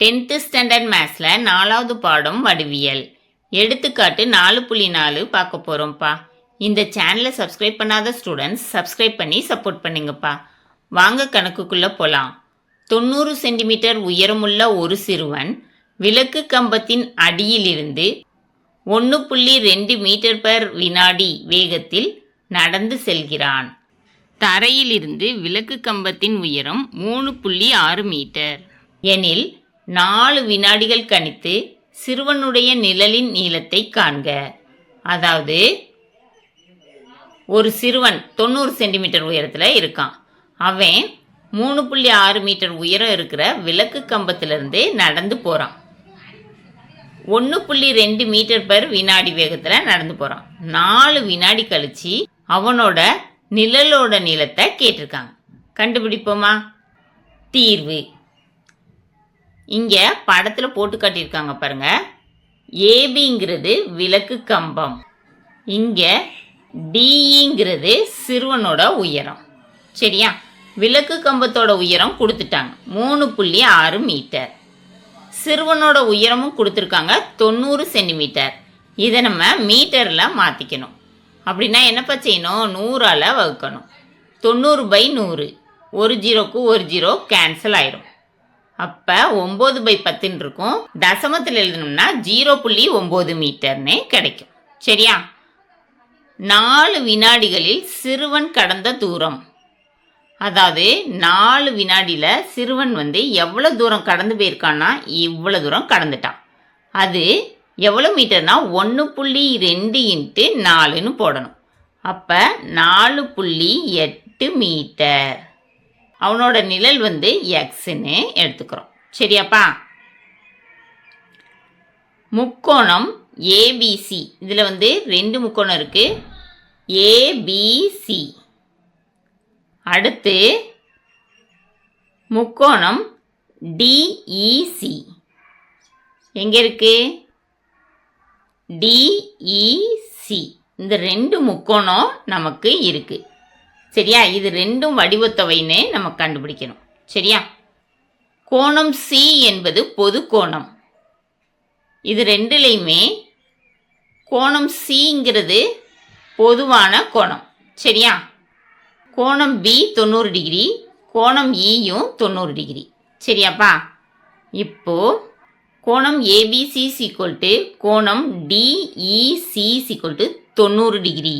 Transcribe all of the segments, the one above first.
Tenth standard மேத்ஸில் நாலாவது பாடம் வடிவியல். எடுத்துக்காட்டு நாலு புள்ளி நாலு பார்க்க போகிறோம்ப்பா இந்த சேனலை சப்ஸ்கிரைப் பண்ணாத ஸ்டூடெண்ட்ஸ் சப்ஸ்கிரைப் பண்ணி சப்போர்ட் பண்ணுங்கப்பா. வாங்க கணக்குக்குள்ளே போகலாம் தொண்ணூறு சென்டிமீட்டர் உயரமுள்ள ஒரு சிறுவன் விளக்கு கம்பத்தின் அடியிலிருந்து ஒன்று புள்ளி ரெண்டு மீட்டர் பர் வினாடி வேகத்தில் நடந்து செல்கிறான். தரையிலிருந்து விளக்கு கம்பத்தின் உயரம் மூணு புள்ளி ஆறு மீட்டர். எனில் நாலு வினாடிகள் கணித்து சிறுவனுடைய நிழலின் நீளத்தை காண்க. அதாவது ஒரு சிறுவன் தொண்ணூறு சென்டிமீட்டர் உயரத்தில் இருக்கான். அவன் மூணு புள்ளி ஆறு மீட்டர் உயரம் இருக்கிற விளக்கு கம்பத்திலிருந்து நடந்து போகிறான் ஒன்று புள்ளி ரெண்டு மீட்டர் பர் வினாடி வேகத்தில் நடந்து போகிறான் நாலு வினாடி கழித்து அவனோட நிழலோட நீளத்தை கேட்டிருக்காங்க. கண்டுபிடிப்போமா? தீர்வு. இங்கே படத்தில் போட்டு காட்டியிருக்காங்க பாருங்க. ஏபிங்கிறது விளக்கு கம்பம். இங்கே டிங்கிறது சிறுவனோட உயரம். சரியா? விளக்கு கம்பத்தோட உயரம் கொடுத்துட்டாங்க. மூணு புள்ளி ஆறு மீட்டர். சிறுவனோட உயரமும் கொடுத்துருக்காங்க. தொண்ணூறு சென்டிமீட்டர். இதை நம்ம மீட்டரில் மாற்றிக்கணும் அப்படின்னா என்னப்பா செய்யணும்? நூறால் வகுக்கணும். தொண்ணூறு பை நூறு. ஒரு ஜீரோக்கு ஒரு ஜீரோ கேன்சல் ஆயிரும். அப்போ ஒம்பது பை பத்துன்னு இருக்கும். தசமத்தில் எழுதணும்னா ஜீரோ புள்ளி ஒம்பது மீட்டர்னே கிடைக்கும். சரியா? நாலு வினாடிகளில் சிறுவன் கடந்த தூரம். அதாவது நாலு வினாடியில் சிறுவன் வந்து எவ்வளோ தூரம் கடந்து போயிருக்கான்னா இவ்வளோ தூரம் கடந்துட்டான். அது எவ்வளோ மீட்டர்னா ஒன்று புள்ளி ரெண்டு இன்ட்டு நாலுன்னு போடணும். அப்போ நாலு புள்ளி எட்டு மீட்டர். அவனோட நிழல் வந்து எக்ஸ்ன்னு எடுத்துக்கிறோம். சரியாப்பா? முக்கோணம் ஏபிசி இதில் வந்து ரெண்டு முக்கோணம் இருக்குது ஏபிசி அடுத்து முக்கோணம் டிஇசி எங்கே இருக்கு? டிஇசி இந்த ரெண்டு முக்கோணம் நமக்கு இருக்குது சரியா? இது ரெண்டும் வடிவத்தொகைன்னு நம்ம கண்டுபிடிக்கணும். சரியா? கோணம் சி என்பது பொது கோணம். இது ரெண்டுலேயுமே கோணம் சிங்கிறது பொதுவான கோணம். சரியா? கோணம் பி தொண்ணூறு டிகிரி கோணம் e இயும் தொண்ணூறு டிகிரி. சரியாப்பா? இப்போ கோணம் ஏபிசி சீக்வல் டு கோணம் டிஇசி சீக்வல் டு தொண்ணூறு டிகிரி.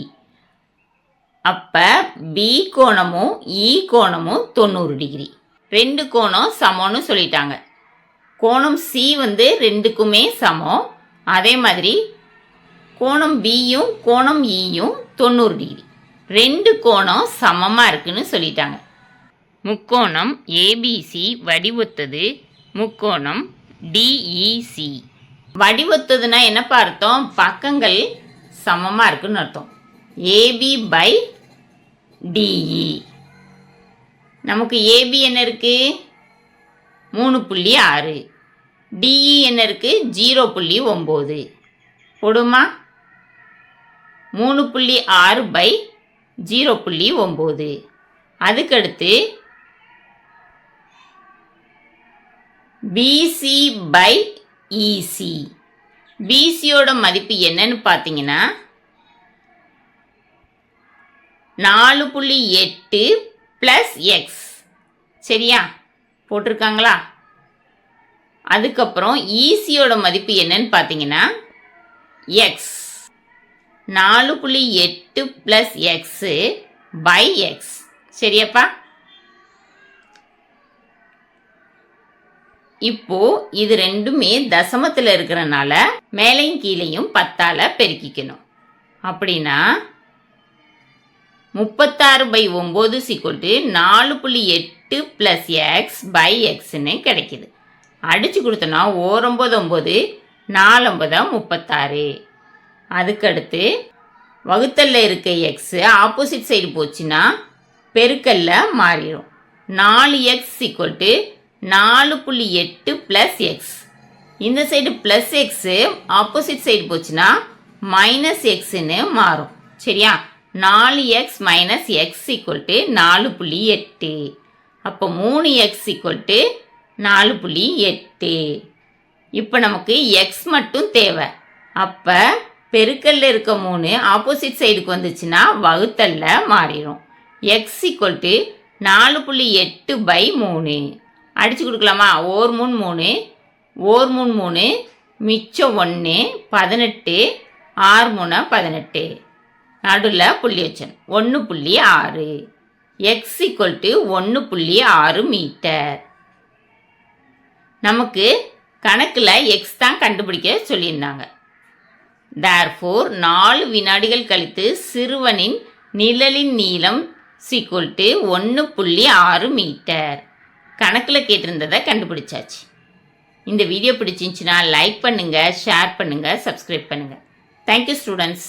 அப்போ பி கோணமும் இ கோணமும் தொண்ணூறு டிகிரி. ரெண்டு கோணம் சமம்னு சொல்லிட்டாங்க. கோணம் சி வந்து ரெண்டுக்குமே சமம். அதே மாதிரி கோணம் பியும் கோணம் e இயும் தொண்ணூறு டிகிரி. ரெண்டு கோணம் சமமாக இருக்குன்னு சொல்லிட்டாங்க. முக்கோணம் ஏபிசி வடிவொத்தது. முக்கோணம் டிஇசி e, வடிவொத்ததுன்னா என்னப்பா அர்த்தம்? பக்கங்கள் சமமாக இருக்குன்னு அர்த்தம். ஏபி பை டிஇ நமக்கு ஏபி என்ன இருக்குது மூணு புள்ளி ஆறு. டிஇ என்ன இருக்குது ஜீரோ புள்ளி ஒம்பது. போடுமா? மூணு புள்ளி ஆறு பை ஜீரோ புள்ளி ஒம்பது. அதுக்கடுத்து பிசி பை இசி பிசியோட மதிப்பு என்னன்னு பார்த்தீங்கன்னா நாலு புள்ளி எட்டு ப்ளஸ் எக்ஸ் சரியா? போட்டிருக்காங்களா? அதுக்கப்புறம் ஈசியோட மதிப்பு என்னன்னு பார்த்தீங்கன்னா எக்ஸ் நாலு புள்ளி எட்டு ப்ளஸ் எக்ஸு பை எக்ஸ் சரியாப்பா? இப்போ இது ரெண்டுமே தசமத்தில் இருக்கிறனால மேலையும் கீழையும் பத்தால் பெருக்கிக்கணும். அப்படின்னா முப்பத்தாறு பை ஒம்பது சிக்கொல்ட்டு நாலு புள்ளி எட்டு ப்ளஸ் எக்ஸ் பை எக்ஸ்னு கிடைக்கிது. அடித்து கொடுத்தோன்னா ஓரொம்பது ஒம்பது நாலொம்பதா முப்பத்தாறு. அதுக்கடுத்து வகுத்தல்ல இருக்க எக்ஸு ஆப்போசிட் சைடு போச்சுன்னா பெருக்கல்ல மாறிடும். நாலு எக்ஸ் ஈக்குவல் நாலு புள்ளி எட்டு ப்ளஸ் எக்ஸ் இந்த side plus X opposite side போச்சுன்னா மைனஸ் எக்ஸுன்னு மாறும். சரியா? நாலு X minus X equal to நாலு புள்ளி எட்டு. அப்போ மூணு எக்ஸ் ஈக்குவல் டு நாலு புள்ளி எட்டு. இப்போ நமக்கு எக்ஸ் மட்டும் தேவை. அப்போ பெருக்கல்ல இருக்க மூணு ஆப்போசிட் சைடுக்கு வந்துச்சுன்னா வகுத்தல்ல மாறிடும் எக்ஸ் ஈக்குவல் டு நாலு புள்ளி எட்டு பை மூணு. அடிச்சு கொடுக்கலாமா? ஓர் மூணு மூணு. ஓர் மூணு மூணு மிச்சம் ஒன்று பதினெட்டு. ஆறு மூணு பதினெட்டு. நடுவில் புள்ளி வச்சேன். ஒன்று புள்ளி ஆறு. எக்ஸ் ஈக்குவல் டு ஒன்று புள்ளி ஆறு மீட்டர் நமக்கு கணக்கில் எக்ஸ் தான் கண்டுபிடிக்க சொல்லியிருந்தாங்க. தேர்ஃபோர் நாலு வினாடிகள் கழித்து சிறுவனின் நிழலின் நீளம் சீக்குவல் டு ஒன்று புள்ளி ஆறு மீட்டர் கணக்கில் கேட்டிருந்ததை கண்டுபிடிச்சாச்சு. இந்த வீடியோ பிடிச்சிருந்துச்சுன்னா லைக் பண்ணுங்கள் ஷேர் பண்ணுங்கள் சப்ஸ்கிரைப் பண்ணுங்கள் தேங்க்யூ ஸ்டூடெண்ட்ஸ்